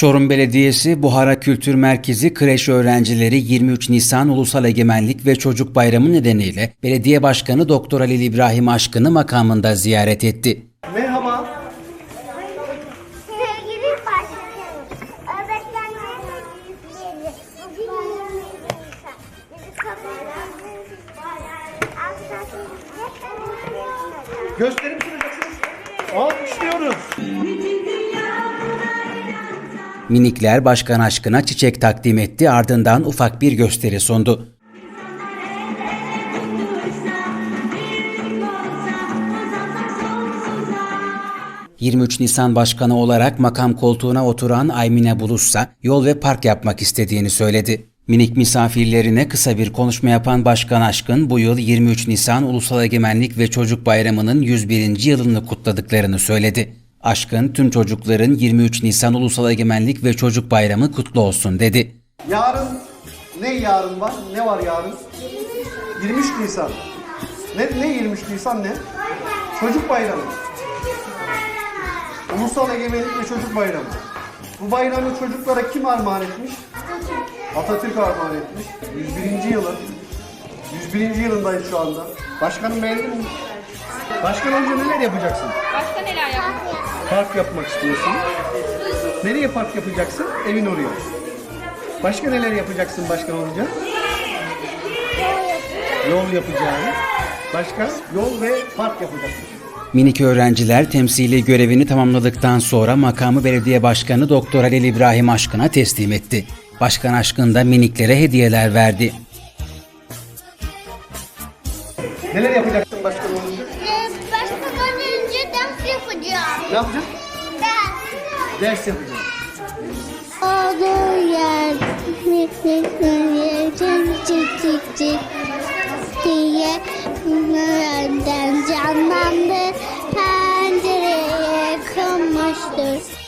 Çorum Belediyesi Buhara Kültür Merkezi kreş öğrencileri 23 Nisan Ulusal Egemenlik ve Çocuk Bayramı nedeniyle Belediye Başkanı Doktor Halil İbrahim Aşkın'ı makamında ziyaret etti. Merhaba. Sevgili başkanım, öğretmenlerin büyükleri, bugün 23 Nisan. Bizi kabul ettiğiniz için Gösterim sunacaksınız. Alkışlıyoruz. Minikler Başkan Aşkın'a çiçek takdim etti ardından ufak bir gösteri sundu. ...23 Nisan Başkanı olarak makam koltuğuna oturan Aymine Buluşsa... ...yol ve park yapmak istediğini söyledi. Minik misafirlerine kısa bir konuşma yapan Başkan Aşkın... ...bu yıl 23 Nisan Ulusal Egemenlik ve Çocuk Bayramı'nın 101. yılını kutladıklarını söyledi. Aşkın tüm çocukların 23 Nisan Ulusal Egemenlik ve Çocuk Bayramı kutlu olsun dedi. Yarın ne yarın var? Ne var yarın? 23 Nisan. Ne, ne 23 Nisan ne? Çocuk Bayramı. Ulusal Egemenlik ve Çocuk Bayramı. Bu bayramı çocuklara kim armağan etmiş? Atatürk armağan etmiş. 101. yılı. 101. yılındayız şu anda. Başkanım beğendin mi? Başkan olunca neler yapacaksın? Başka neler yapmak? Park yapmak istiyorsun. Nereye park yapacaksın? Evin oraya. Başka neler yapacaksın başkan olunca? Yol yapacağım. Başka? Yol ve park yapacaksın. Minik öğrenciler temsili görevini tamamladıktan sonra makamı belediye başkanı Doktor Halil İbrahim Aşkın'a teslim etti. Başkan Aşkın da miniklere hediyeler verdi. Neler yapacaksın başkan olunca? Başkan önce dans yapacağım. Ne yapacaksın? Dans. Ders yapacaksın. Olduğu yer Yerim çık çık çık diye Önden canlandı Pencereye konmuştur